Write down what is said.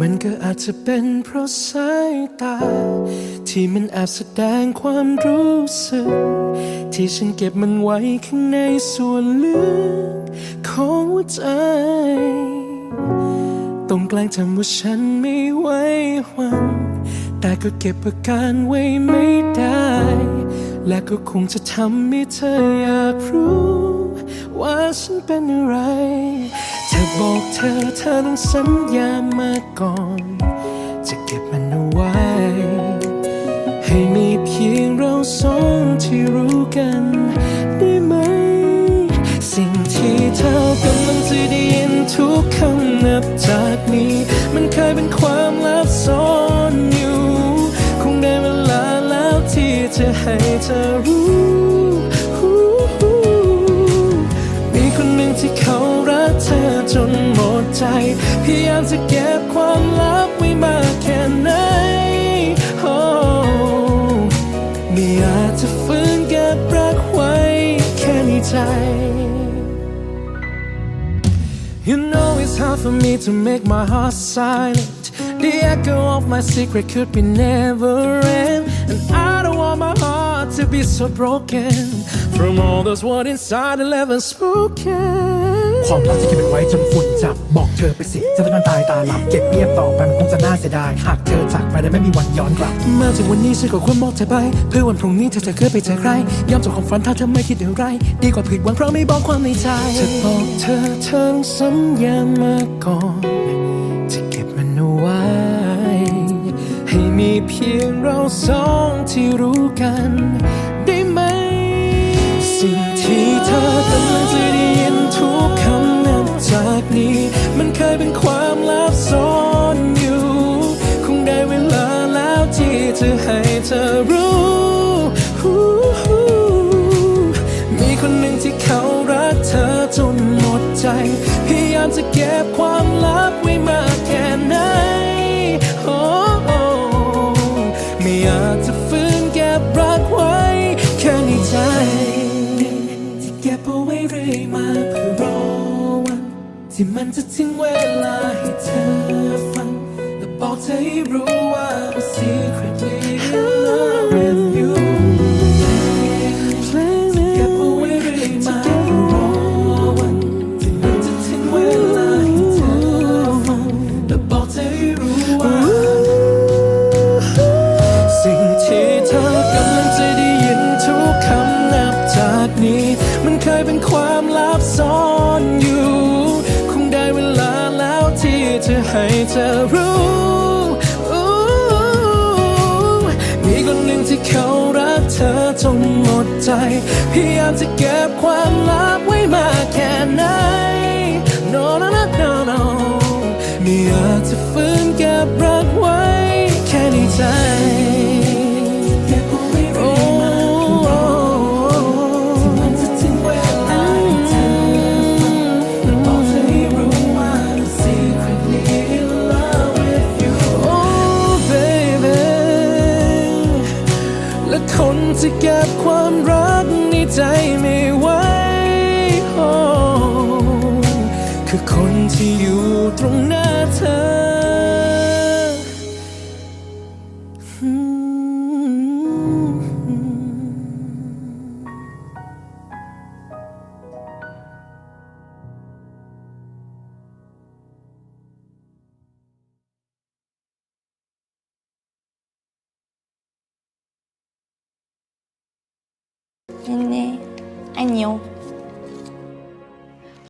มันก็อาจจะเป็นเพราะสายตา ที่มันแอบแสดงความรู้สึก ที่ฉันเก็บมันไว้ข้างในส่วนลึกของใจต้องแกล้งทำว่าฉันไม่ไหวหวัง แต่ก็เก็บอาการไว้ไม่ได้ และก็คงจะทำให้เธออยากรู้ ว่าฉันเป็นอะไร ธอบอกเธอเธอต้องสัญญามาก่อน จะเก็บมันเอาไว้ ให้มีเพียงเราสองที่รู้กันได้ไหม สิ่งที่เธอกำลังจะได้ยินทุกคำนับจากนี้ มันเคยเป็นความลับซ่อนอยู่ คงได้เวลาแล้วที่จะให้เธอรู้ อจนหมดใจ พยายามจะเก็บความลับไว้มากแค่ไหน Oh ไม่อาจจะฝืนเก็บรักไว้แค่ในใจ You know it's hard for me to make my heart silent. The echo of my secret could be never end. And I don't want my heart to be so broken from all those words inside and never spoken. ความรักที่เก็บไว้จนฝุ่นจับ บอกเธอไปสิจะต้องตายตาหลับเก็บเงียบต่อไปมันคงจะน่าเสียดาย หากเธอจากไปได้ไม่มีวันย้อนกลับ มาถึงวันนี้ฉันก็ควรบอกเธอไป เพื่อวันพรุ่งนี้เธอจะเคยไปเจอใครยอมจบของฝันถ้าเธอไม่คิดอะไร ดีกว่าผิดหวังเพราะไม่บอกความในใจเธอบอกเธอเธอสัญญามาก่อนจะเก็บมันเอาไว้ ให้มีเพียงเราสองที่รู้กัน ได้ไหม สิ่งที่เธอกำลังจะ จากนี้ มันเคยเป็นความลับซ่อนอยู่ คงได้เวลาแล้วที่จะให้เธอรู้ มีคนหนึ่งที่เขารักเธอจนหมดใจ พยายามจะเก็บความลับไว้มากแค่ไหนโอ้โอ้ไม่อยาจจะ ที่มันจะถึงเวลาให้เธอฟังและบอกเธอให้รู้ว่า I'm secretly in love with จะให้เธอรู้มีคนหนึ่งที่เขารักเธอจนหมดใจ พยายามจะเก็บความลับไว้มากแค่ไหน No no no no no ไม่อากจะฝืนเก็บรักไว้แค่ในใจ จะเก็บความรักในใจไม่ไว Oh คือคนที่อยู่ตรงหน้าเธอ 真的爱你哦。